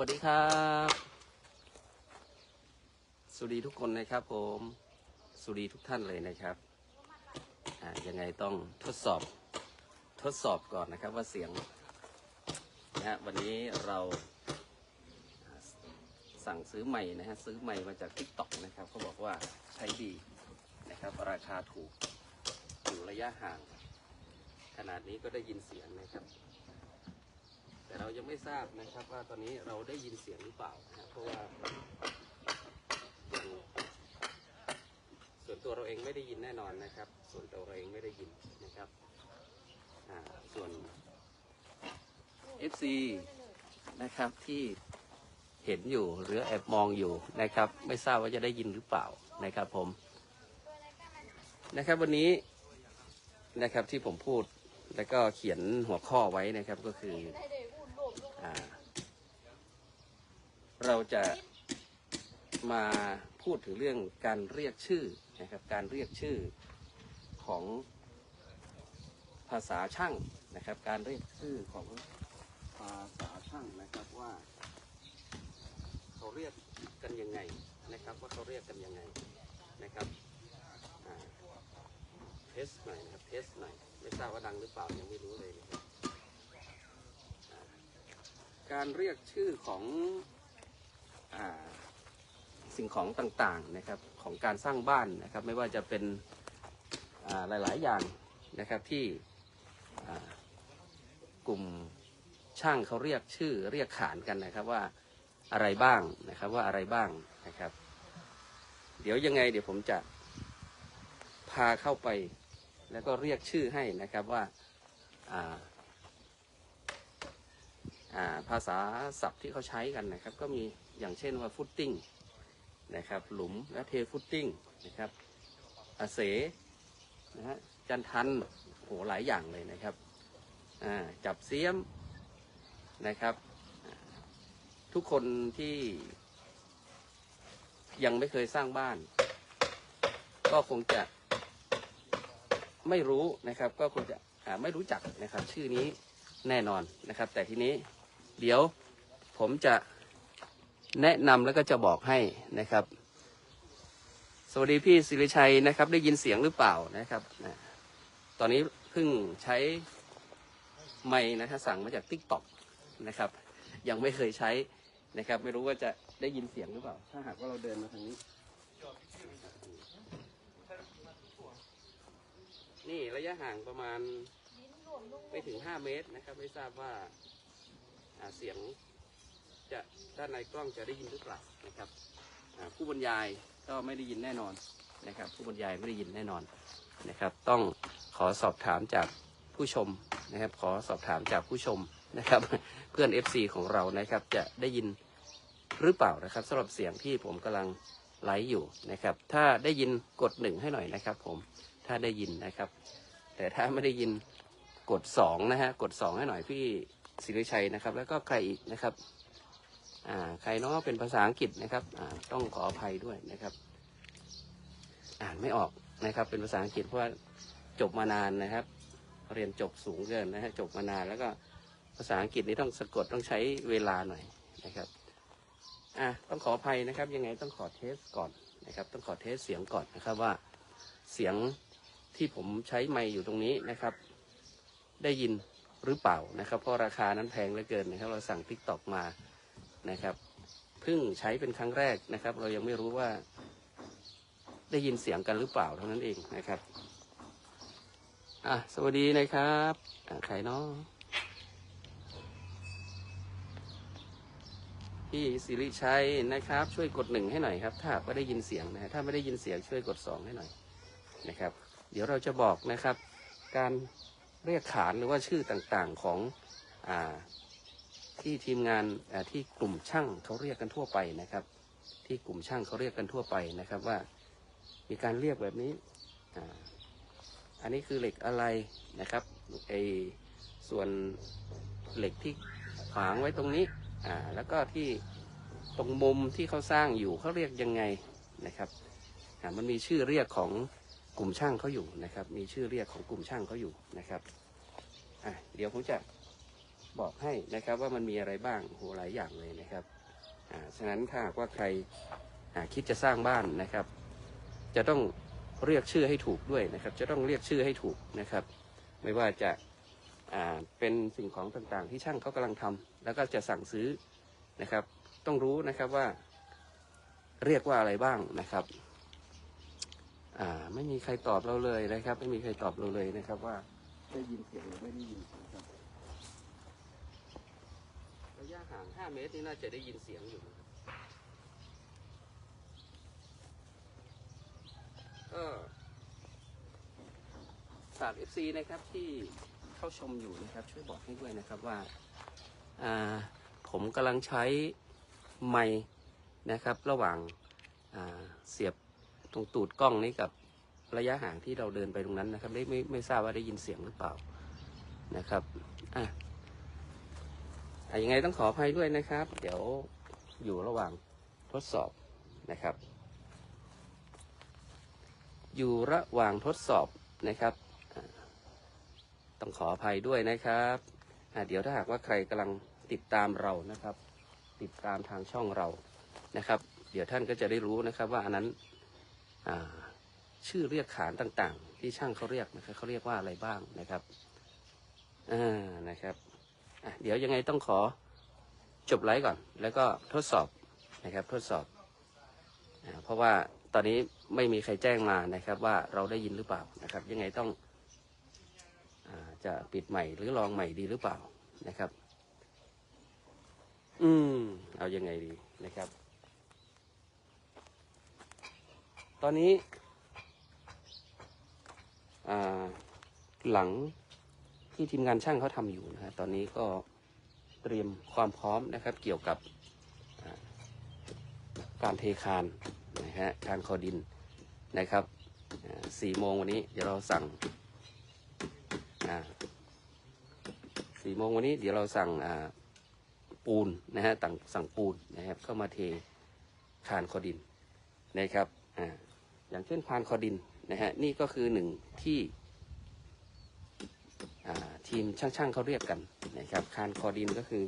วัสดีครับสวัสดีทุกคนนะครับผมสวัสดีทุกท่านเลยนะครับยังไงต้องทดสอบทดสอบก่อนนะครับว่าเสียงนะฮะวันนี้เราสั่งซื้อใหม่นะฮะซื้อใหม่มาจาก t ิ k t o k นะครับเขาบอกว่าใช้ดีนะครับ ราคาถูกอยู่ระยะห่าง ขนาดนี้ก็ได้ยินเสียงนะครับ แต่เรายังไม่ทราบนะครับว่าตอนนี้เราได้ยินเสียงหรือเปล่านะเพราะว่าส่วนตัวเราเองไม่ได้ยินแน่นอนนะครับ ส่วนตัวเราเองไม่ได้ยินนะครับส่วน FC นะครับที่เห็นอยู่หรือแอบมองอยู่นะครับ ไม่ทราบว่าจะได้ยินหรือเปล่านะครับผมนะครับวันนี้นะครับที่ผมพูดแล้วก็เขียนหัวข้อไว้นะครับก็คือ อ่า เราจะมาพูดถึงเรื่องการเรียกชื่อนะครับการเรียกชื่อของภาษาช่างนะครับ การเรียกชื่อของภาษาช่างนะครับว่าเขาเรียกกันยังไงนะครับ ว่าเขาเรียกกันยังไงนะครับเทสหน่อยนะครับเทสหน่อยไม่ทราบว่าดังหรือเปล่ายังไม่รู้เลยนะครับการเรียกชื่อของ สิ่งของต่างๆนะครับของการสร้างบ้านนะครับ ไม่ว่าจะเป็นหลาย ๆ อย่างนะครับที่กลุ่มช่างเขาเรียกชื่อเรียกขานกันนะครับว่าอะไรบ้างนะครับว่าอะไรบ้างนะครับ เดี๋ยวยังไงเดี๋ยวผมจะพาเข้าไป แล้วก็เรียกชื่อให้นะครับว่าภาษาศัพท์ที่เขาใช้กันนะครับ ก็มี อย่างเช่นว่าฟุตติ้งนะครับหลุมและเทฟุตติ้งนะครับอาเสนะฮะจันทันโหหลายอย่างเลยนะครับจับเสียมนะครับ ทุกคนที่ยังไม่เคยสร้างบ้าน ก็คงจะไม่รู้นะครับ ก็คงจะไม่รู้จักนะครับ ชื่อนี้แน่นอนนะครับ แต่ทีนี้เดี๋ยวผมจะ แนะนำแล้วก็จะบอกให้นะครับ สวัสดีพี่สิริชัยนะครับ ได้ยินเสียงหรือเปล่านะครับตอนนี้เพิ่งใช้ไม้นะฮะสั่งมาจาก t ิ k t o k นะครับ ยังไม่เคยใช้นะครับ ไม่รู้ว่าจะได้ยินเสียงหรือเปล่า ถ้าหากว่าเราเดินมาทางนี้ นี่ระยะห่างประมาณไม่ถึง5เมตรนะครับ ไม่ทราบว่าเสียง จะด้านในกล้องจะได้ยินหรือเปล่านะครับผู้บรรยายก็ไม่ได้ยินแน่นอนนะครับ ผู้บรรยายไม่ได้ยินแน่นอนนะครับ ต้องขอสอบถามจากผู้ชมนะครับ ขอสอบถามจากผู้ชมนะครับ เพื่อน FC ของเรานะครับจะได้ยินหรือเปล่านะครับสำหรับเสียงที่ผมกำลังไลฟ์อยู่นะครับ ถ้าได้ยินกดหนึ่งให้หน่อยนะครับ ผมถ้าได้ยินนะครับ แต่ถ้าไม่ได้ยินกดสองนะฮะกดสองให้หน่อยพี่ศิริชัยนะครับ แล้วก็ใครอีกนะครับ ใครเนาะเป็นภาษาอังกฤษนะครับต้องขออภัยด้วยนะครับ อ่านไม่ออกนะครับ เป็นภาษาอังกฤษเพราะว่าจบมานานนะครับ เรียนจบสูงเกินนะฮะจบมานานแล้วก็ภาษาอังกฤษนี่ต้องสะกดต้องใช้เวลาหน่อยนะครับอะต้องขออภัยนะครับ ยังไงต้องขอเทสก่อนนะครับ ต้องขอเทสเสียงก่อนนะครับว่าเสียงที่ผมใช้ไมค์อยู่ตรงนี้นะครับ ได้ยินหรือเปล่านะครับ เพราะราคานั้นแพงเหลือเกินนะครับ เราสั่งทิกตอกมา นะครับเพิ่งใช้เป็นครั้งแรกนะครับ เรายังไม่รู้ว่าได้ยินเสียงกันหรือเปล่าเท่านั้นเองนะครับอะสวัสดีนะครับอะใครเนาะพี่สิริชัยนะครับ ช่วยกดหนึ่งให้หน่อยครับ ถ้ากว่าได้ยินเสียงนะถ้าไม่ได้ยินเสียงช่วยกดสองให้หน่อยนะครับ เดี๋ยวเราจะบอกนะครับ การเรียกขานหรือว่าชื่อต่างๆของอ่า ที่ทีมงานที่กลุ่มช่างเขาเรียกกันทั่วไปนะครับ ที่กลุ่มช่างเขาเรียกกันทั่วไปนะครับว่า มีการเรียกแบบนี้ออันนี้คือเหล็กอะไรนะครับไอส่วนเหล็กที่ขวางไว้ตรงนี้อ่าแล้วก็ที่ตรงมุมที่เขาสร้างอยู่เขาเรียกยังไงนะครับมันมีชื่อเรียกของกลุ่มช่างเขาอยู่นะครับ มีชื่อเรียกของกลุ่มช่างเขาอยู่นะครับอะเดี๋ยวผมจะ บอกให้นะครับว่ามันมีอะไรบ้างโหหลายอย่างเลยนะครับอ่าฉะนั้นถ้าหากว่าใครอ่าคิดจะสร้างบ้านนะครับ จะต้องเรียกชื่อให้ถูกด้วยนะครับ จะต้องเรียกชื่อให้ถูกนะครับ ไม่ว่าจะอ่าเป็นสิ่งของต่างๆ ที่ช่างเขากำลังทำแล้วก็จะสั่งซื้อนะครับ ต้องรู้นะครับว่า เรียกว่าอะไรบ้างนะครับอ่าไม่มีใครตอบเราเลยนะครับ ไม่มีใครตอบเราเลยนะครับว่าได้ยินเสียงหรือไม่ได้ยินนะครับ ระยะห่าง 5 เมตรนี่น่าจะได้ยินเสียงอยู่นะครับก็ฝาก FC นะครับที่เข้าชมอยู่นะครับ ช่วยบอกให้ด้วยนะครับว่าผมกำลังใช้ไมค์นะครับ ระหว่างาเสียบตรงตูดกล้องนี้กับระยะห่างที่เราเดินไปตรงนั้นนะครับไม่ไม่ไม่ทราบว่าได้ยินเสียงหรือเปล่านะครับอะ ยังไงต้องขออภัยด้วยนะครับ เดี๋ยวอยู่ระหว่างทดสอบนะครับ อยู่ระหว่างทดสอบนะครับ ต้องขออภัยด้วยนะครับเดี๋ยวถ้าหากว่าใครกำลังติดตามเรานะครับ ติดตามทางช่องเรานะครับ เดี๋ยวท่านก็จะได้รู้นะครับว่าอันนั้นชื่อเรียกขานต่างๆ ที่ช่างเขาเรียกนะครับเขาเรียกว่าอะไรบ้างนะครับอ่านะครับ เดี๋ยวยังไงต้องขอจบไลฟ์ก่อน แล้วก็ทดสอบนะครับทดสอบอเพราะว่าตอนนี้ไม่มีใครแจ้งมานะครับ ว่าเราได้ยินหรือเปล่านะครับ ยังไงต้องอจะปิดใหม่หรือลองใหม่ดีหรือเปล่านะครับ อืม เอายังไงดีนะครับ ตอนนี้หลัง ที่ทีมงานช่างเขาทำอยู่นะฮะตอนนี้ก็เตรียมความพร้อมนะครับ เกี่ยวกับการเทคานนะฮะคานคอดินนะครับสี่โมงวันนี้เดี๋ยวเราสั่งสี่โมงวันนี้เดี๋ยวเราสั่งปูนนะฮะต่งสั่งปูนนะครับเข้ามาเทคานคอดินนะครับออย่างเช่นคานคอดินนะฮะนี่ก็คือหนึ่งที่ ทีมช่างๆเขาเรียกกันนะครับคานคอดินก็คือ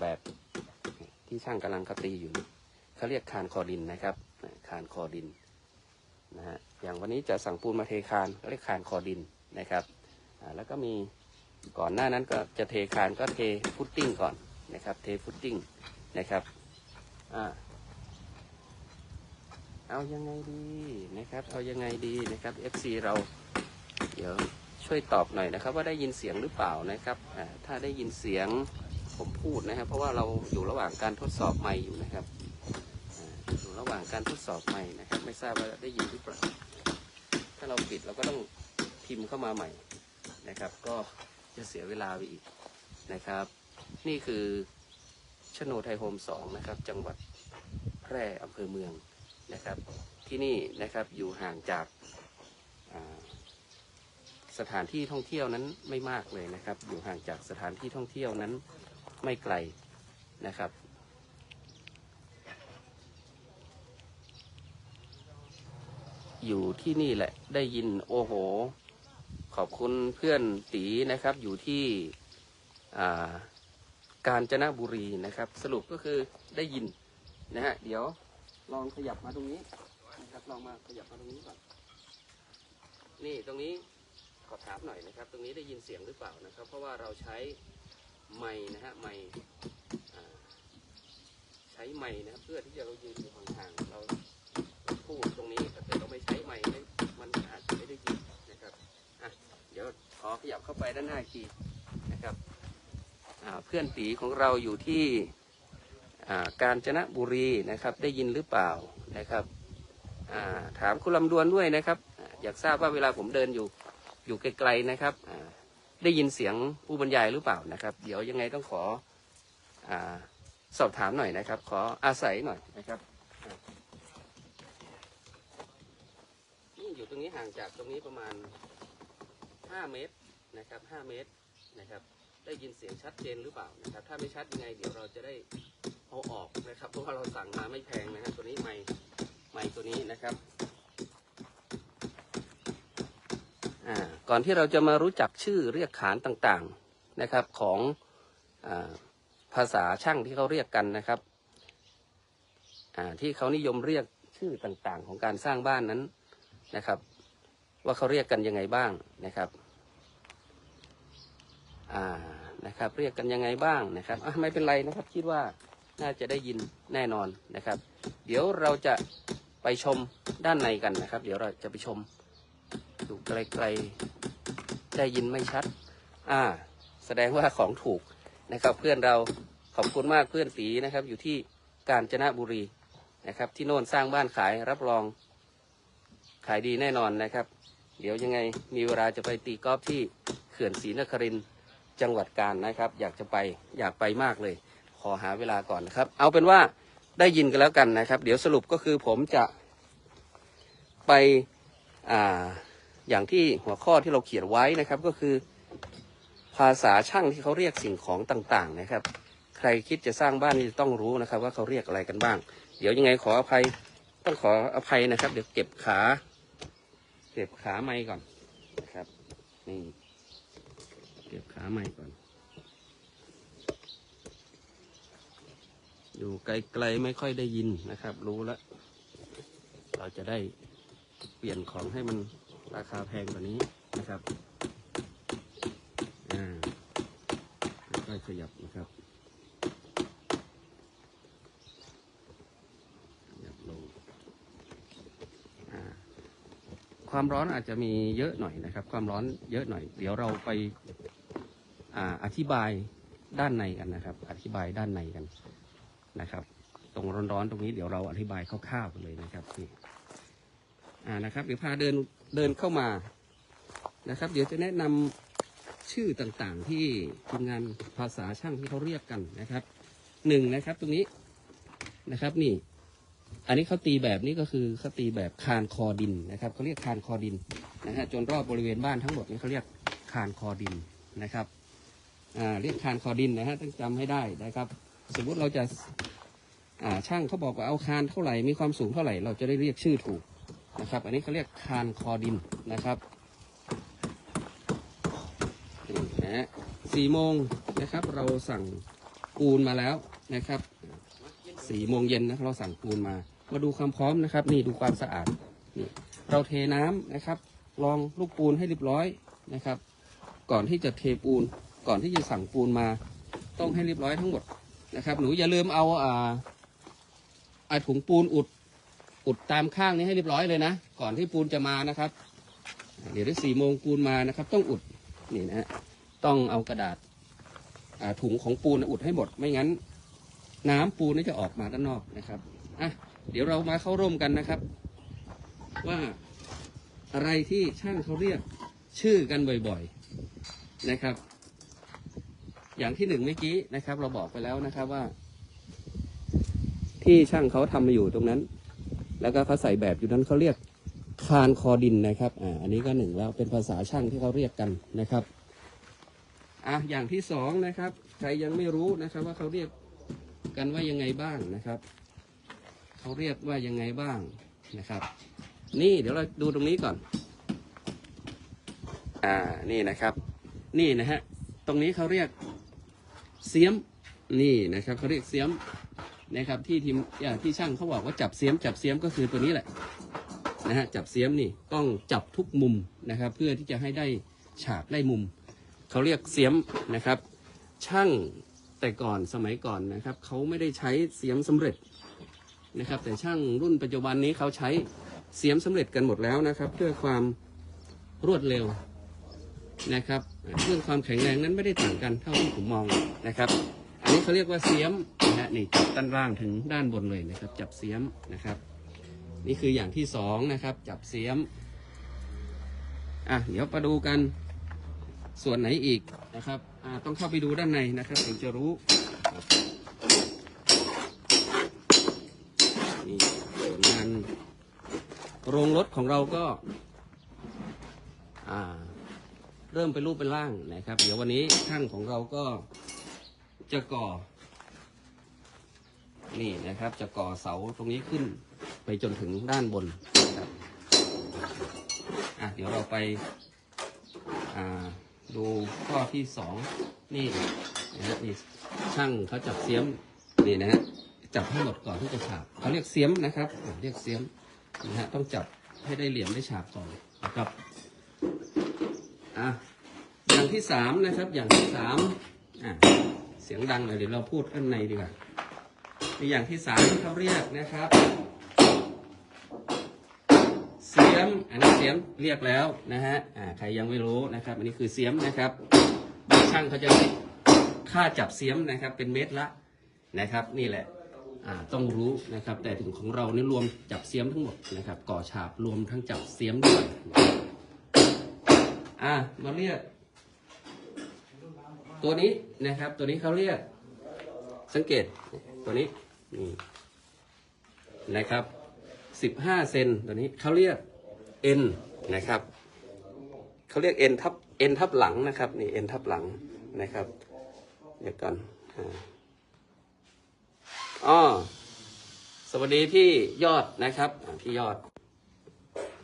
แบบที่ช่างกำลังเขาตีอยู่เขาเรียกคานคอดินนะครับคานคอดินนะฮะอย่างวันนี้จะสั่งปูนมาเทคานเขาเรียกคานคอดินนะครับแล้วก็มีก่อนหน้านั้นก็จะเทคานก็เทฟุตติ้งก่อนนะครับ เทฟุตติ้งนะครับอ่าเอายังไงดีนะครับ เอายังไงดีนะครับ FC เรา เดี๋ยว ช่วยตอบหน่อยนะครับ ว่าได้ยินเสียงหรือเปล่านะครับถ้าได้ยินเสียงผมพูดนะครับ เพราะว่าเราอยู่ระหว่างการทดสอบไมค์อยู่นะครับอยู่ระหว่างการทดสอบไมค์นะครับ ไม่ทราบว่าได้ยินหรือเปล่า ถ้าเราปิดเราก็ต้องพิมพ์เข้ามาใหม่นะครับ ก็จะเสียเวลาไปอีกนะครับ นี่คือชโนไทยโฮมสองนะครับ จังหวัดแพร่อำเภอเมืองนะครับ ที่นี่นะครับอยู่ห่างจาก สถานที่ท่องเที่ยวนั้นไม่มากเลยนะครับ อยู่ห่างจากสถานที่ท่องเที่ยวนั้นไม่ไกลนะครับ อยู่ที่นี่แหละได้ยินโอ้โห ขอบคุณเพื่อนตีนะครับ อยู่ที่ากาญจนบุรีนะครับ สรุปก็คือได้ยินนะฮะเดี๋ยวลองขยับมาตรงนี้นะครับลองมาขยับมาตรงนี้ก่อนนี่ตรงนี้ อถามหน่อยนะครับ ตรงนี้ได้ยินเสียงหรือเปล่านะครับ เพราะว่าเราใช้ไม้นะฮะไม้อ่ใช้ไม้นะครับเพื่อที่จะเรายืนอยู่ห่างๆเราพูดตรงนี้ถ้าเกิดเราไม่ใช้ไม้มันอาจจะไม่ได้ยินนะครับอะเดี๋ยวขอขยับเข้าไปด้านหน้ากทีนะครับเพื่อนตีของเราอยู่ที่กาญจนบุรีนะครับ ได้ยินหรือเปล่านะครับถามคุณลำดวนด้วยนะครับ อยากทราบว่าเวลาผมเดินอยู่ อยู่ไกลๆนะครับได้ยินเสียงผู้บรรยายหรือเปล่านะครับ เดี๋ยวยังไงต้องขออสอบถามหน่อยนะครับ ขออาศัยหน่อยนะครับยี่อยู่ตรงนี้ห่างจากตรงนี้ประมาณ 5 เมตรนะครับ 5 เมตรนะครับ ได้ยินเสียงชัดเจนหรือเปล่านะครับ ถ้าไม่ชัดยังไง เดี๋ยวเราจะได้เอาออกนะครับเพราะว่าเราสั่งมาไม่แพงนะฮะตัวนี้ไม่ไม่ตัวนี้นะครับอ่า ก่อนที่เราจะมารู้จักชื่อเรียกขานต่างๆนะครับของอภาษาช่างที่เขาเรียกกันนะครับที่เขานิยมเรียกชื่อต่างๆ ของการสร้างบ้านนั้นนะครับ ว่าเขาเรียกกันยังไงบ้างนะครับอ่านะครับ เรียกกันยังไงบ้างนะครับไม่เป็นไรนะครับ คิดว่าน่าจะได้ยินแน่นอนนะครับ เดี๋ยวเราจะไปชมด้านในกันนะครับ เดี๋ยวเราจะไปชมดูไกลๆ ได้ยินไม่ชัด อ่า แสดงว่าของถูกนะครับ เพื่อนเราขอบคุณมากเพื่อนสีนะครับ อยู่ที่กาญจนบุรีนะครับ ที่โน่นสร้างบ้านขายรับรอง ขายดีแน่นอนนะครับ เดี๋ยวยังไงมีเวลาจะไปตีกอล์ฟที่เขื่อนศรีนครินจังหวัดกาญนะครับ อยากจะไปอยากไปมากเลย ขอหาเวลาก่อนนะครับ เอาเป็นว่าได้ยินกันแล้วกันนะครับ เดี๋ยวสรุปก็คือผมจะไปอ่า อย่างที่หัวข้อที่เราเขียนไว้นะครับก็คือ ภาษาช่างที่เขาเรียกสิ่งของต่างๆนะครับ ใครคิดจะสร้างบ้านนี่จะต้องรู้นะครับ ว่าเขาเรียกอะไรกันบ้าง เดี๋ยวยังไงขออภัยต้องขออภัยนะครับ เดี๋ยวเก็บขาเก็บขาไม้ก่อนนะครับนี่เก็บขาไม้ก่อน อยู่ไกลๆไม่ค่อยได้ยินนะครับ รู้แล้วเราจะได้เปลี่ยนของให้มัน ราคาแพงกว่านี้นะครับอ่าค่อยขยับนะครับขยับลงอ่าความร้อนอาจจะมีเยอะหน่อยนะครับ ความร้อนเยอะหน่อย เดี๋ยวเราไปอ่าอธิบายด้านในกันนะครับ อธิบายด้านในกันนะครับ ตรงร้อนๆตรงนี้เดี๋ยวเราอธิบายคร่าวๆกันเลยนะครับนี่อ่านะครับเดี๋ยวพาเดิน เดินเข้ามานะครับ เดี๋ยวจะแนะนำชื่อต่างๆ ที่ทีมงานภาษาช่างที่เขาเรียกกันนะครับหนึ่งนะครับตรงนี้นะครับนี่ อันนี้เขาตีแบบนี้ก็คือเขาตีแบบคานคอดินนะครับเขาเรียกคานคอดินนะฮะจนรอบบริเวณบ้านทั้งหมดนี้เขาเรียกคานคอดินนะครับอ่าเรียกคานคอดินนะฮะต้องจำให้ได้นะครับ สมมุติเราจะอ่าช่างเขาบอกว่าเอาคานเท่าไหร่มีความสูงเท่าไหร่ เราจะได้เรียกชื่อถูก นะครับ อันนี้เขาเรียกคานคอดินนะครับนี่นะฮะสี่โมงนะครับเราสั่งปูนมาแล้วนะครับสี่โมงเย็นนะเราสั่งปูนมา มาดูความพร้อมนะครับ นี่ดูความสะอาดนี่เราเทน้ำนะครับลองลูกปูนให้เรียบร้อยนะครับ ก่อนที่จะเทปูน ก่อนที่จะสั่งปูนมา ต้องให้เรียบร้อยทั้งหมดนะครับ หนูอย่าลืมเอาอ่าอาถุงปูนอุด อุดตามข้างนี้ให้เรียบร้อยเลยนะ ก่อนที่ปูนจะมานะครับ เดี๋ยวได้สี่โมงปูนมานะครับ ต้องอุดนี่นะต้องเอากระดาษถุงของปูนอุดให้หมดไม่งั้น น้ำปูนนี่จะออกมาด้านนอกนะครับอะเดี๋ยวเรามาเข้าร่วมกันนะครับ ว่าอะไรที่ช่างเขาเรียกชื่อกันบ่อยๆนะครับ อย่างที่หนึ่งเมื่อกี้นะครับ เราบอกไปแล้วนะครับว่า ที่ช่างเขาทำมาอยู่ตรงนั้น แล้วก็เขาใส่แบบอยู่นั้นเขาเรียกคานคอดินนะครับอ่าอันนี้ก็หนึ่งแล้วเป็นภาษาช่างที่เขาเรียกกันนะครับอะอย่างที่สองนะครับ ใครยังไม่รู้นะครับว่าเขาเรียกกันว่ายังไงบ้างนะครับเขาเรียกว่ายังไงบ้างนะครับ นี่เดี๋ยวเราดูตรงนี้ก่อน อ่านี่นะครับ นี่นะฮะตรงนี้เขาเรียกเสียมนี่นะครับเขาเรียกเสียม นะครับที่ทีมอ่าที่ช่างเขาบอกว่าจับเสียม จับเสียมก็คือตัวนี้แหละนะฮะจับเสียมนี่ต้องจับทุกมุมนะครับ เพื่อที่จะให้ได้ฉากได้มุมเขาเรียกเสียมนะครับ ช่างแต่ก่อนสมัยก่อนนะครับเขาไม่ได้ใช้เสียมสำเร็จนะครับ แต่ช่างรุ่นปัจจุบันนี้เขาใช้เสียมสำเร็จกันหมดแล้วนะครับ เพื่อความรวดเร็วนะครับเรื่องความแข็งแรงนั้นไม่ได้ต่างกันเท่าที่ผมมองนะครับ นี้เขาเรียกว่าเสียมนะฮะนี่จับด้านล่างถึงด้านบนเลยนะครับ จับเสียมนะครับ นี่คืออย่างที่สองนะครับ จับเสียมอะเดี๋ยวมาดูกันส่วนไหนอีกนะครับอ่าต้องเข้าไปดูด้านในนะครับถึงจะรู้นี่ผลงานโรงรถของเราก็อ่าเริ่มเป็นรูปเป็นร่างนะครับ เดี๋ยววันนี้ช่างของเราก็ จะก่อ นี่นะครับ จะก่อเสาตรงนี้ขึ้นไปจนถึงด้านบนนะครับอะเดี๋ยวเราไปอ่าดูข้อที่สองนี่นะฮะนี่ช่างเขาจับเสียมนี่นะฮะจับให้หมดก่อนที่จะฉาบเขาเรียกเสียมนะครับเรียกเสียมนะฮะต้องจับให้ได้เหลี่ยมได้ฉาบก่อนนะครับอะอย่างที่สามนะครับอย่างที่สามอะ เสียงดังหน่อยเดี๋ยวเราพูดข้างในดีกว่าในอย่างที่สามที่เขาเรียกนะครับ เสียมอันนี้เสียมเรียกแล้วนะฮะอ่าใครยังไม่รู้นะครับ อันนี้คือเสียมนะครับบางช่างเขาจะคิดค่าจับเสียมนะครับ เป็นเม็ดละนะครับ นี่แหละอ่าต้องรู้นะครับ แต่ถึงของเรานี่รวมจับเสียมทั้งหมดนะครับ ก่อฉาบรวมทั้งจับเสียมด้วยอ่ามาเรียก ตัวนี้นะครับ ตัวนี้เขาเรียก สังเกตตัวนี้นี่นะครับสิบห้าเซนตัวนี้เขาเรียก N นะครับเขาเรียก N ทับ N ทับหลังนะครับนี่ N ทับหลังนะครับเดี๋ยวก่อนอ๋อสวัสดีพี่ยอดนะครับพี่ยอด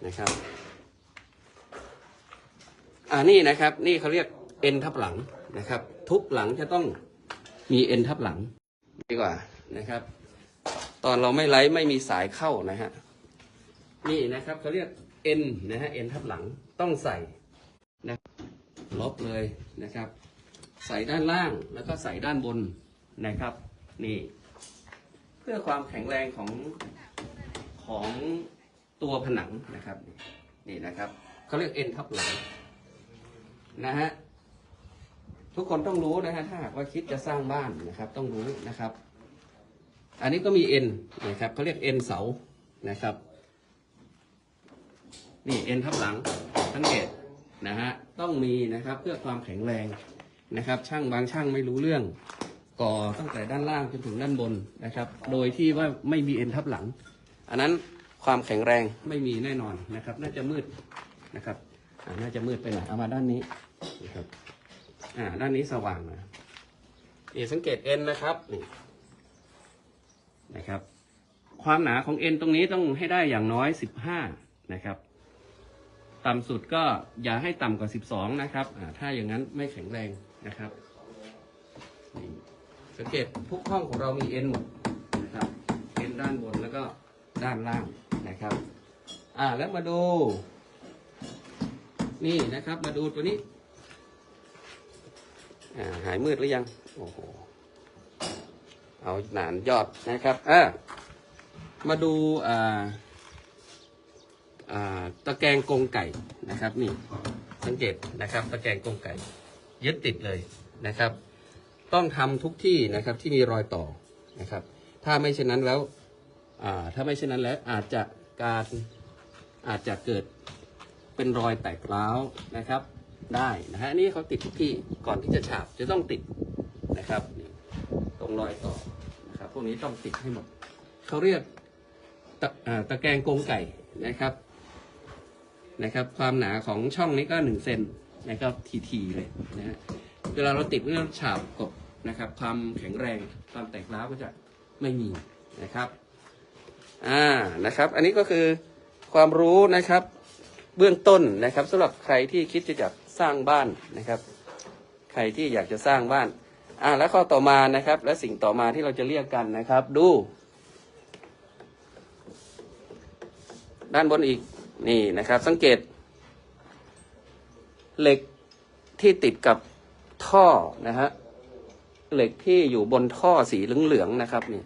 นะครับอ่านี่นะครับ นี่เขาเรียก N ทับหลัง นะครับ ทุกหลังจะต้องมี N ทับหลังดีกว่านะครับ ตอนเราไม่ไลฟ์ไม่มีสายเข้านะฮะนี่นะครับเขาเรียก N นนะฮะ N ทับหลังต้องใส่นะลบเลยนะครับ ใส่ด้านล่างแล้วก็ใส่ด้านบนนะครับ นี่ เพื่อความแข็งแรงของของตัวผนังนะครับ นี่นะครับเขาเรียก N ทับหลังนะฮะ ทุกคนต้องรู้นะฮะถ้าหากว่าคิดจะสร้างบ้านนะครับ ต้องรู้นะครับ อันนี้ก็มีเอ็นนะครับเขาเรียกเอ็นเสานะครับ นี่เอ็นทับหลังสังเกตนะฮะต้องมีนะครับเพื่อความแข็งแรงนะครับ ช่างบางช่างไม่รู้เรื่อง ก่อตั้งแต่ด้านล่างจนถึงด้านบนนะครับ โดยที่ว่าไม่มีเอ็นทับหลัง อันนั้นความแข็งแรงไม่มีแน่นอนนะครับ น่าจะมืดนะครับน่าจะมืดไปหน่อยเอามาด้านนี้นะครับ อ่าด้านนี้สว่างหนะนี่สังเกตเอ็นนะครับนี่นะครับ ความหนาของเอ็นตรงนี้ต้องให้ได้อย่างน้อย15นะครับ ต่ำสุดก็อย่าให้ต่ำกว่า12นะครับอ่าถ้าอย่างนั้นไม่แข็งแรงนะครับนี่สังเกตทุกห้องของเรามีเอ็นหมดนะครับเอ็นด้านบนแล้วก็ด้านล่างนะครับ อ่าแล้วมาดู นี่นะครับ มาดูตัวนี้อ่า หายมืดหรือยัง โอ้โห เอาหนานยอดนะครับอ่ามาดูอ่าอ่าตะแกรงกรงไก่นะครับ นี่ สังเกตนะครับ ตะแกรงกรงไก่ ยึดติดเลยนะครับ ต้องทำทุกที่นะครับที่มีรอยต่อนะครับ ถ้าไม่เช่นนั้นแล้วอ่าถ้าไม่เช่นนั้นแล้วอาจจะการอาจจะเกิดเป็นรอยแตกร้าวนะครับ ได้นะฮะนี่เขาติดทุกที่ก่อนที่จะฉาบจะต้องติดนะครับตรงรอยต่อนะครับพวกนี้ต้องติดให้หมดเขาเรียกตะตะแกรงกรงไก่นะครับนะครับ ความหนาของช่องนี้ก็หนึ่งเซนนะครับทีๆเลยนะฮะเวลาเราติดเรื่องฉาบกบนะครับ ความแข็งแรงความแตกร้าวก็จะไม่มีนะครับอ่านะครับ อันนี้ก็คือความรู้นะครับ เบื้องต้นนะครับสำหรับใครที่คิดจะจะ สร้างบ้านนะครับ ใครที่อยากจะสร้างบ้าน อ่าแล้วข้อต่อมานะครับ และสิ่งต่อมาที่เราจะเรียกกันนะครับ ดู ด้านบนอีกนี่นะครับ สังเกต เหล็กที่ติดกับท่อนะฮะเหล็กที่อยู่บนท่อสีเหลืองๆนะครับนี่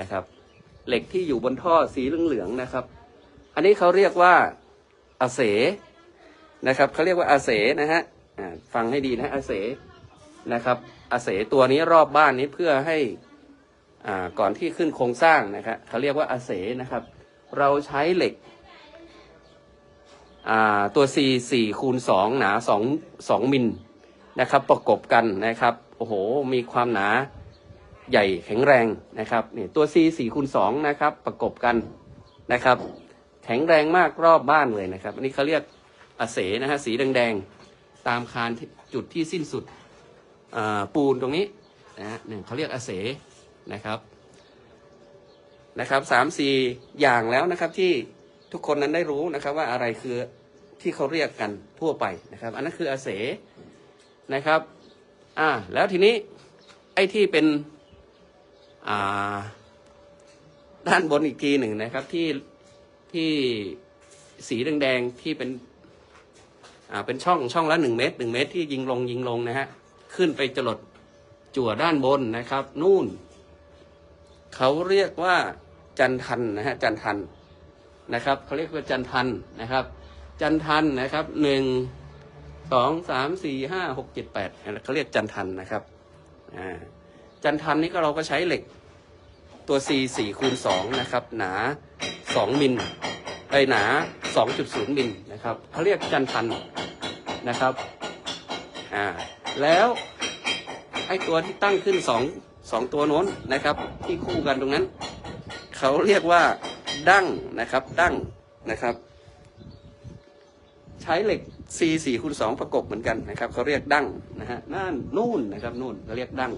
นะครับ เหล็กที่อยู่บนท่อสีเหลืองๆนะครับ อันนี้เขาเรียกว่าอาเส นะครับเขาเรียกว่าอาเสนะฮะฟังให้ดีนะอาเสนะครับอาเสตัวนี้รอบบ้านนี้เพื่อให้อ่าก่อนที่ขึ้นโครงสร้างนะครับเขาเรียกว่าอาเสนะครับ เราใช้เหล็กอ่าตัว C 4คูณ2หนา2 2มิลนะครับประกบกันนะครับโอ้โหมีความหนาใหญ่แข็งแรงนะครับนี่ตัว C 4คูณ2นะครับประกบกันนะครับ แข็งแรงมากรอบบ้านเลยนะครับ อันนี้เขาเรียก อเสนะฮะสีแดงๆ ตามคานจุดที่สิ้นสุดปูนตรงนี้นะฮะหนึ่งเขาเรียกอเสนะครับนะครับสามสี่อย่างแล้วนะครับที่ทุกคนนั้นได้รู้นะครับว่าอะไรคือที่เขาเรียกกันทั่วไปนะครับ อันนั้นคืออาเสนะครับอ่าแล้วทีนี้ไอ้ที่เป็นอ่าด้านบนอีกทีหนึ่งนะครับที่ที่สีแดงๆที่เป็น อ่าเป็นช่องช่องละหนึ่งเมตรหนึ่งเมตรที่ยิงลงยิงลงนะฮะขึ้นไปจรดจั่วด้านบนนะครับ นู่น เขาเรียกว่าจันทันนะฮะจันทันนะครับเขาเรียกว่าจันทันนะครับ จันทันนะครับหนึ่งสองสามสี่ห้าหกเจ็ดแปดเขาเรียกจันทันนะครับอ่าจันทันนี่ก็เราก็ใช้เหล็กตัว C สี่คูณสองนะครับ หนาสองมิลไอหนา สองจุดศูนย์มิลนะครับเขาเรียกจันทันนะครับอ่าแล้วไอตัวที่ตั้งขึ้นสองสองตัวโน้นนะครับ ที่คู่กันตรงนั้น เขาเรียกว่าดั้งนะครับ ดั้งนะครับ ใช้เหล็ก C สี่คูณสองประกบเหมือนกันนะครับเขาเรียกดั้งนะฮะนั่นนู่นนะครับนู่นเขาเรียกดั้ง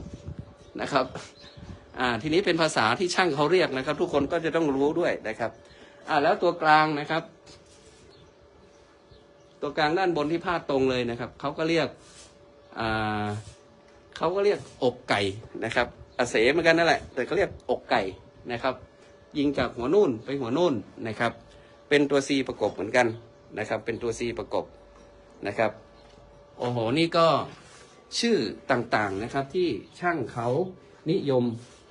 นะครับอ่าทีนี้เป็นภาษาที่ช่างเขาเรียกนะครับ ทุกคนก็จะต้องรู้ด้วยนะครับอ่าแล้วตัวกลางนะครับ ตัวกลางด้านบนที่พาดตรงเลยนะครับเขาก็เรียกเขาก็เรียกอกไก่นะครับอาเสเหมือนกันนั่นแหละ แต่เขาเรียกอกไก่นะครับ ยิงจากหัวนู่นไปหัวนู่นนะครับ เป็นตัว C ประกบเหมือนกันนะครับ เป็นตัว C ประกบนะครับโอ้โหนี่ก็ชื่อต่างๆนะครับที่ช่างเขานิยม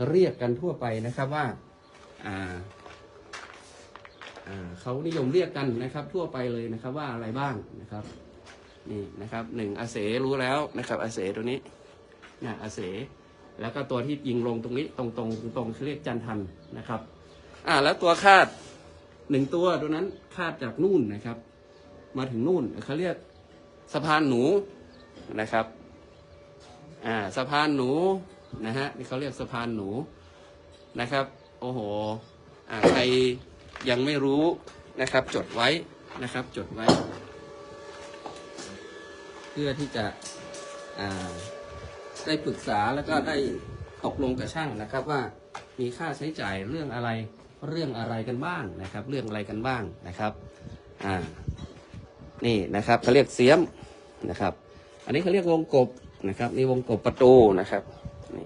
เรียกกันทั่วไปนะครับว่า เขานิยมเรียกกันนะครับ ทั่วไปเลยนะครับว่าอะไรบ้างนะครับนี่นะครับหนึ่งอาเสรู้แล้วนะครับอาเสตัวนี้นะอาเสแล้วก็ตัวที่ยิงลงตรงนี้ตรงตรงตรงเขาเรียกจันทันนะครับ อ่าแล้วตัวคาดหนึ่งตัวตัวนั้นคาดจากนู่นนะครับ มาถึงนู่นเขาเรียกสะพานหนูนะครับอ่าสะพานหนูนะฮะนี่เขาเรียกสะพานหนูนะครับ โอ้โหอ่าใคร ยังไม่รู้นะครับ จดไว้นะครับ จดไว้ เพื่อที่จะได้ปรึกษาแล้วก็ได้ตกลงกับช่างนะครับว่ามีค่าใช้จ่ายเรื่องอะไรเรื่องอะไรกันบ้างนะครับ เรื่องอะไรกันบ้างนะครับอ่านี่นะครับเขาเรียกเสียมนะครับ อันนี้เขาเรียกวงกบนะครับนี่วงกบประตูนะครับนี่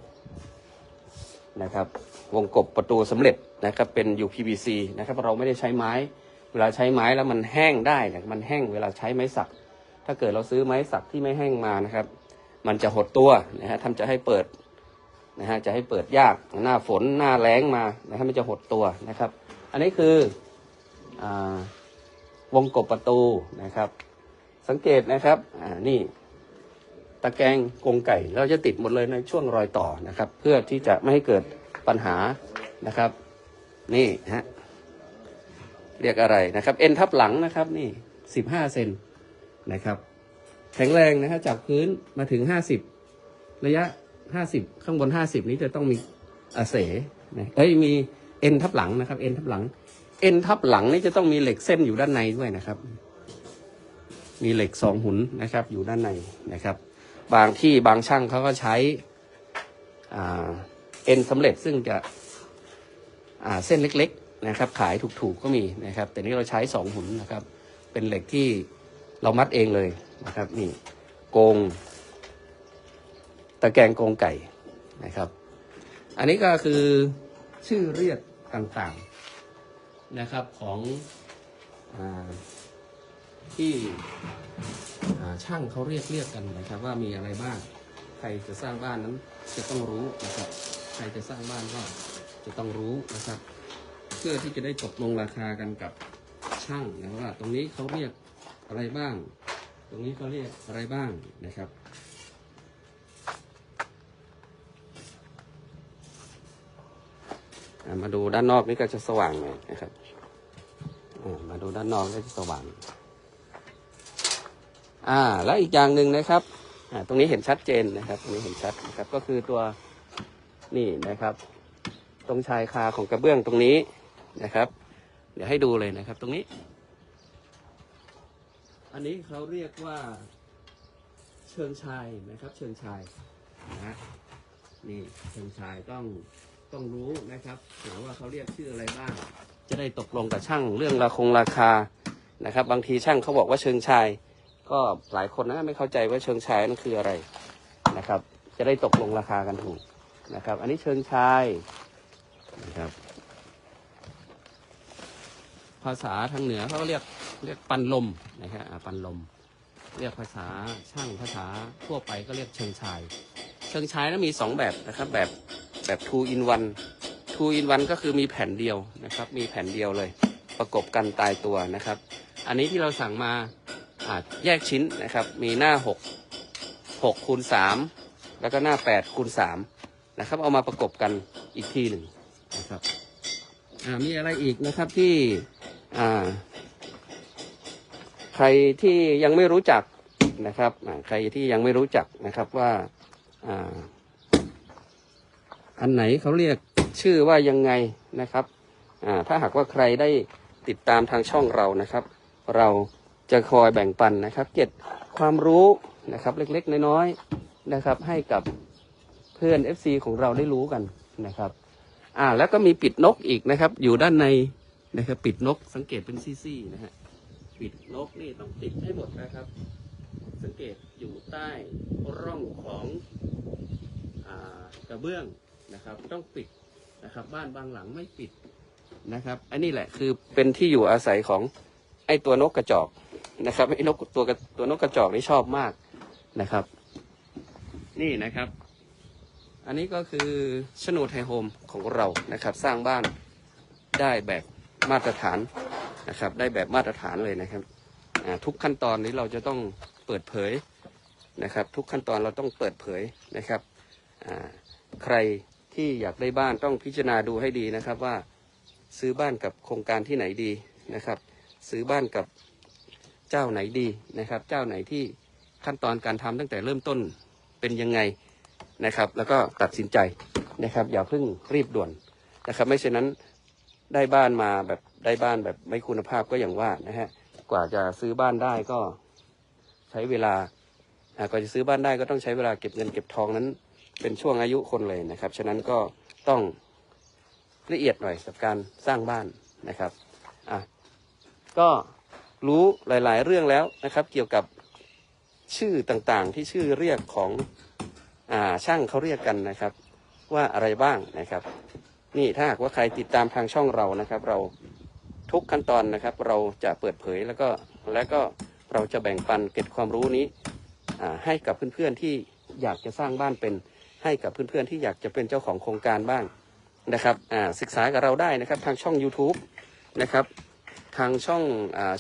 นะครับ วงกบประตูสำเร็จ นะครับเป็น UPVC นะครับเราไม่ได้ใช้ไม้ เวลาใช้ไม้แล้วมันแห้งได้เนี่ยมันแห้งเวลาใช้ไม้สัก ถ้าเกิดเราซื้อไม้สักที่ไม่แห้งมานะครับ มันจะหดตัวนะฮะทำจะให้เปิดนะฮะจะให้เปิดยากหน้าฝนหน้าแล้งมานะฮะมันจะหดตัวนะครับ อันนี้คืออวงกบประตูนะครับ สังเกตนะครับอ่านี่ตะแกรงกรงไก่เราจะติดหมดเลยในช่วงรอยต่อนะครับ เพื่อที่จะไม่ให้เกิดปัญหานะครับ นี่ฮะเรียกอะไรนะครับ เอ็นทับหลังนะครับ นี่สิบห้าเซนนะครับ แข็งแรงนะฮะจากพื้นมาถึงห้าสิบระยะห้าสิบข้างบนห้าสิบนี้จะต้องมีอาเสนะเอ้ยมีเอ็นทับหลังนะครับ เอ็นทับหลัง เอ็นทับหลังนี่จะต้องมีเหล็กเส้นอยู่ด้านในด้วยนะครับ มีเหล็กสองหุนนะครับ อยู่ด้านในนะครับ บางที่บางช่างเขาก็ใช้อเอ็นสำเร็จซึ่งจะ เส้นเล็กๆนะครับขายถูกๆก็มีนะครับ แต่นี่เราใช้สองหุ่นนะครับ เป็นเหล็กที่เรามัดเองเลยนะครับนี่โกง ตะแกรงโกงไก่นะครับ อันนี้ก็คือชื่อเรียกต่างๆนะครับของอที่ช่างเขาเรียกเรียกกันนะครับ ว่ามีอะไรบ้าง ใครจะสร้างบ้านนั้นจะต้องรู้นะครับ ใครจะสร้างบ้านก็ จะต้องรู้นะครับ เพื่อที่จะได้ตกลงราคากันกับช่างนะว่า ตรงนี้เขาเรียกอะไรบ้าง ตรงนี้เขาเรียกอะไรบ้างนะครับมาดูด้านนอกนี่ก็จะสว่างหน่อยนะครับมาดูด้านนอกก็จะสว่าง อ่า แล้วอีกอย่างหนึ่งนะครับ อ่า ตรงนี้เห็นชัดเจนนะครับ ตรงนี้เห็นชัดนะครับ ก็คือตัวนี่นะครับ ตรงชายคาของกระเบื้องตรงนี้นะครับ เดี๋ยวให้ดูเลยนะครับ ตรงนี้ อันนี้เขาเรียกว่า เชิงชายนะครับ เชิงชายนะนี่เชิงชายต้องต้องรู้นะครับหรือว่าเขาเรียกชื่ออะไรบ้าง จะได้ตกลงกับช่างเรื่องราคงราคานะครับ บางทีช่างเขาบอกว่าเชิงชาย ก็หลายคนนะไม่เข้าใจว่าเชิงชายนั่นคืออะไรนะครับ จะได้ตกลงราคากันถูกนะครับ อันนี้เชิงชาย นะครับ ภาษาทางเหนือเขาก็เรียกเรียกปันลมนะครับปันลม เรียกภาษาช่างภาษาทั่วไปก็เรียกเชิงชาย เชิงชายนั้นมีสองแบบนะครับ แบบแบบ two in one two in one ก็คือมีแผ่นเดียวนะครับ มีแผ่นเดียวเลย ประกบกันตายตัวนะครับ อันนี้ที่เราสั่งมาอ่าแยกชิ้นนะครับ มีหน้าหกหกคูณสามแล้วก็หน้าแปดคูณสามนะครับ เอามาประกบกันอีกทีหนึ่ง นะครับอ่ามีอะไรอีกนะครับที่อ่า ใครที่ยังไม่รู้จักนะครับใครที่ยังไม่รู้จักนะครับว่าอ่า อันไหนเขาเรียกชื่อว่ายังไงนะครับอ่าถ้าหากว่าใครได้ติดตามทางช่องเรานะครับ เราจะคอยแบ่งปันนะครับเก็บความรู้นะครับ เล็กๆ น้อยๆนะครับ ให้กับเพื่อน FC ของเราได้รู้กันนะครับ อ่า แล้วก็มีปิดนกอีกนะครับ อยู่ด้านในนะครับ ปิดนกสังเกตเป็นซี่ๆนะฮะปิดนกนี่ต้องติดให้หมดนะครับ สังเกตอยู่ใต้ร่องของอกระเบื้องนะครับ ต้องปิดนะครับ บ้านบางหลังไม่ปิดนะครับ อันนี้แหละคือเป็นที่อยู่อาศัยของไอ้ตัวนกกระจอกนะครับไอ้นกตัวตัวนกกระจอกนี่ชอบมากนะครับ นี่นะครับ อันนี้ก็คือชโนไทยโฮมของเรานะครับ สร้างบ้านได้แบบมาตรฐานนะครับ ได้แบบมาตรฐานเลยนะครับทุกขั้นตอนนี้เราจะต้องเปิดเผยนะครับ ทุกขั้นตอนเราต้องเปิดเผยนะครับใครที่อยากได้บ้านต้องพิจารณาดูให้ดีนะครับว่าซื้อบ้านกับโครงการที่ไหนดีนะครับ ซื้อบ้านกับเจ้าไหนดีนะครับ เจ้าไหนที่ขั้นตอนการทำตั้งแต่เริ่มต้นเป็นยังไง นะครับ แล้วก็ตัดสินใจนะครับ อย่าเพิ่งรีบด่วนนะครับ ไม่เช่นนั้นได้บ้านมาแบบได้บ้านแบบไม่คุณภาพก็อย่างว่านะฮะกว่าจะซื้อบ้านได้ก็ใช้เวลากว่าจะซื้อบ้านได้ก็ต้องใช้เวลาเก็บเงินเก็บทองนั้น เป็นช่วงอายุคนเลยนะครับ ฉะนั้นก็ต้องละเอียดหน่อยกับการสร้างบ้านนะครับอะก็รู้หลาย ๆ เรื่องแล้วนะครับ เกี่ยวกับชื่อต่างๆ ที่ชื่อเรียกของ ช่างเขาเรียกกันนะครับ ว่าอะไรบ้างนะครับ นี่ถ้าหากว่าใครติดตามทางช่องเรานะครับ เราทุกขั้นตอนนะครับ เราจะเปิดเผยแล้วก็แล้วก็เราจะแบ่งปันเก็บความรู้นี้อ่าให้กับเพื่อนๆที่อยากจะสร้างบ้านเป็นให้กับเพื่อนๆที่อยากจะเป็นเจ้าของโครงการบ้างนะครับอ่าศึกษากับเราได้นะครับทางช่อง YouTube นะครับทางช่อง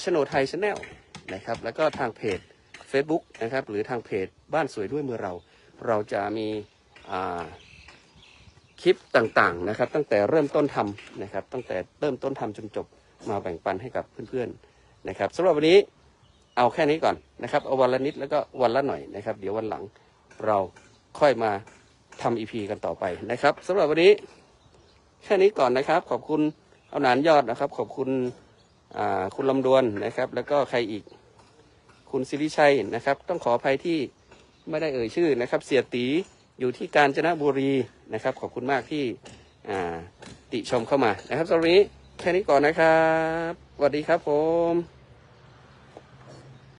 ชโนไทยชาแนลนะครับแล้วก็ทางเพจ Facebook นะครับหรือทางเพจบ้านสวยด้วยมือเรา เราจะมีคลิปต่างๆนะครับ ตั้งแต่เริ่มต้นทำนะครับ ตั้งแต่เริ่มต้นทำจนจบมาแบ่งปันให้กับเพื่อนๆนะครับสำหรับวันนี้เอาแค่นี้ก่อนนะครับเอาวันละนิดแล้วก็วันละหน่อยนะครับ เดี๋ยววันหลังเราค่อยมาทำอีพีกันต่อไปนะครับสำหรับวันนี้แค่นี้ก่อนนะครับ ขอบคุณเอาหนานยอดนะครับ ขอบคุณคุณลำดวนนะครับ แล้วก็ใครอีกคุณสิริชัยนะครับ ต้องขออภัยที่ ไม่ได้เอ่ยชื่อนะครับ เสียตีอยู่ที่กาญจนบุรีนะครับ ขอบคุณมากที่ติชมเข้ามานะครับสำหรับวันนี้แค่นี้ก่อนนะครับสวัสดีครับผม